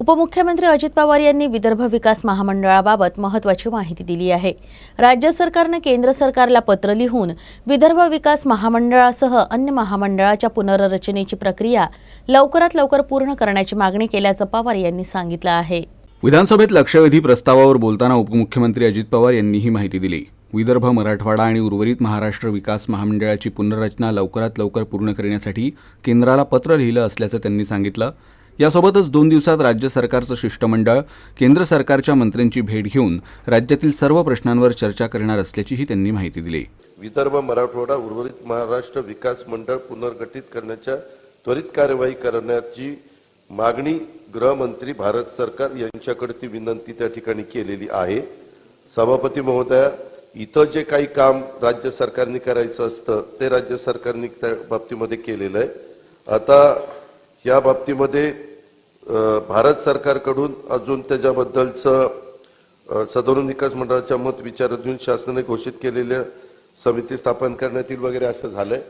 उपमुख्यमंत्री अजित पवार यांनी विदर्भ विकास महामंडळाबाबत महत्त्वाची माहिती दिली आहे. राज्य सरकारनं केंद्र सरकारला पत्र लिहून विदर्भ विकास महामंडळासह अन्य महामंडळाच्या पुनर्रचनेची प्रक्रिया लवकरात लवकर पूर्ण करण्याची मागणी केल्याचं पवार यांनी सांगितलं आहे. विधानसभेत लक्षवेधी प्रस्तावावर बोलताना उपमुख्यमंत्री अजित पवार यांनी ही माहिती दिली. विदर्भ मराठवाडा आणि उर्वरित महाराष्ट्र विकास महामंडळाची पुनर्रचना लवकरात लवकर पूर्ण करण्यासाठी केंद्राला पत्र लिहिलं असल्याचं त्यांनी सांगितलं. यासोबतच दोन दिवसात राज्य सरकारचं शिष्टमंडळ केंद्र सरकारच्या मंत्र्यांची भेट घेऊन राज्यातील सर्व प्रश्नांवर चर्चा करणार असल्याचीही त्यांनी माहिती दिली. विदर्भ मराठवाडा उर्वरित महाराष्ट्र विकास मंडळ पुनर्गठित करण्याच्या त्वरित कार्यवाही करण्याची मागणी गृहमंत्री भारत सरकार यांच्याकडे ती विनंती त्या ठिकाणी केलेली आहे. सभापती महोदया इथं जे काही काम राज्य सरकारने करायचं असतं ते राज्य सरकारने त्या बाबतीमध्ये केलेलं आहे. आता या बाबतीमध्ये भारत सरकारकडून अजून त्याच्याबद्दलचं सदन विकास मंडळाच्या मत विचारातून शासनाने घोषित केलेल्या समिती स्थापन करण्यात येईल वगैरे असं झालंय.